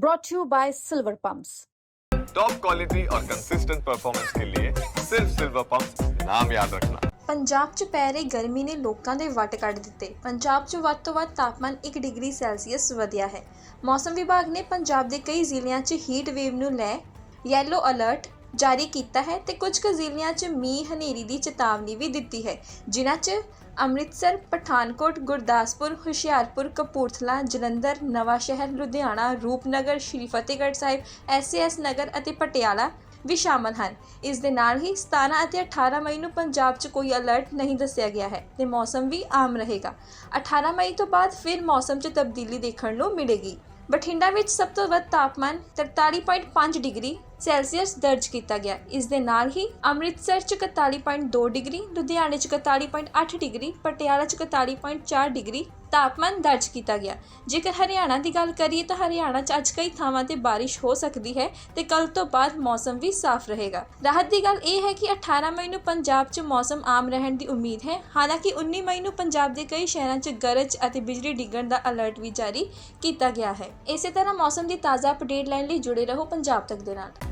brought to you by Silver Pumps. Top quality और consistent performance के लिए सिर्फ सिल्वर पंप नाम याद रखना ਪੰਜਾਬ 'ਚ ਪੈ ਰਹੀ ਗਰਮੀ ਨੇ ਲੋਕਾਂ ਦੇ ਵੱਟ ਕੱਢ ਦਿੱਤੇ ਪੰਜਾਬ 'ਚ ਵੱਧ ਤੋਂ ਵੱਧ ਤਾਪਮਾਨ 1 ਡਿਗਰੀ ਸੈਲਸੀਅਸ ਵਧਿਆ ਹੈ ਮੌਸਮ ਵਿਭਾਗ ਨੇ ਪੰਜਾਬ ਦੇ ਕਈ ਜ਼ਿਲ੍ਹਿਆਂ 'ਚ ਹੀਟ ਵੇਵ ਨੂੰ ਲੈ ਯੈਲੋ ਅਲਰਟ ਜਾਰੀ ਕੀਤਾ ਹੈ ਤੇ ਕੁਝ ਕੁ ਜ਼ਿਲ੍ਹਿਆਂ 'ਚ ਮੀਂਹ, ਹਨੇਰੀ ਦੀ ਚੇਤਾਵਨੀ ਵੀ ਦਿੱਤੀ ਹੈ, ਜਿਨ੍ਹਾਂ 'ਚ ਅੰਮ੍ਰਿਤਸਰ, ਪਠਾਨਕੋਟ, ਗੁਰਦਾਸਪੁਰ, ਹੁਸ਼ਿਆਰਪੁਰ, ਕਪੂਰਥਲਾ, ਜਲੰਧਰ ਨਵਾਂ ਸ਼ਹਿਰ ਲੁਧਿਆਣਾ, ਰੂਪਨਗਰ, ਸ਼੍ਰੀ ਫਤਿਹਗੜ੍ਹ ਸਾਹਿਬ, ਐਸਏਐਸ ਨਗਰ ਅਤੇ ਪਟਿਆਲਾ ਵੀ ਸ਼ਾਮਲ ਹਨ। ਇਸ ਦੇ ਨਾਲ ਹੀ 17 ਅਤੇ 18 ਮਈ ਨੂੰ ਪੰਜਾਬ 'ਚ ਕੋਈ ਅਲਰਟ ਨਹੀਂ ਦੱਸਿਆ ਗਿਆ ਹੈ ਤੇ ਮੌਸਮ ਵੀ ਆਮ ਰਹੇਗਾ। 18 ਮਈ ਤੋਂ ਬਾਅਦ ਫਿਰ ਮੌਸਮ 'ਚ ਤਬਦੀਲੀ ਦੇਖਣ ਨੂੰ ਮਿਲੇਗੀ। ਬਠਿੰਡਾ ਵਿੱਚ ਸਭ ਤੋਂ ਵੱਧ ਤਾਪਮਾਨ 43.5 ਡਿਗਰੀ ਸੈਲਸੀਅਸ ਦਰਜ ਕੀਤਾ ਗਿਆ। ਇਸ ਦੇ ਨਾਲ ਹੀ ਅੰਮ੍ਰਿਤਸਰ 'ਚ 41.2 ਡਿਗਰੀ, ਲੁਧਿਆਣੇ 'ਚ 41.8 ਡਿਗਰੀ, ਪਟਿਆਲਾ 'ਚ 41.4 ਡਿਗਰੀ ਤਾਪਮਾਨ ਦਰਜ ਕੀਤਾ ਗਿਆ। ਜੇਕਰ ਹਰਿਆਣਾ ਦੀ ਗੱਲ ਕਰੀਏ ਤਾਂ ਹਰਿਆਣਾ 'ਚ ਅੱਜ ਕਈ ਥਾਵਾਂ ਤੇ ਬਾਰਿਸ਼ ਹੋ ਸਕਦੀ ਹੈ ਤੇ ਕੱਲ ਤੋਂ ਬਾਅਦ ਮੌਸਮ ਵੀ ਸਾਫ਼ ਰਹੇਗਾ। ਰਾਹਤ ਦੀ ਗੱਲ ਇਹ ਹੈ ਕਿ 18 ਮਈ ਨੂੰ ਪੰਜਾਬ 'ਚ ਮੌਸਮ ਆਮ ਰਹਿਣ ਦੀ ਉਮੀਦ ਹੈ। ਹਾਲਾਂਕਿ 19 ਮਈ ਨੂੰ ਪੰਜਾਬ ਦੇ ਕਈ ਸ਼ਹਿਰਾਂ 'ਚ ਗਰਜ ਅਤੇ ਬਿਜਲੀ ਡਿੱਗਣ ਦਾ ਅਲਰਟ ਵੀ ਜਾਰੀ ਕੀਤਾ ਗਿਆ ਹੈ। ਇਸੇ ਤਰ੍ਹਾਂ ਮੌਸਮ ਦੀ ਤਾਜ਼ਾ ਅਪਡੇਟ ਲੈਣ ਲਈ ਜੁੜੇ ਰਹੋ ਪੰਜਾਬ ਤੱਕ ਦੇ ਨਾਲ।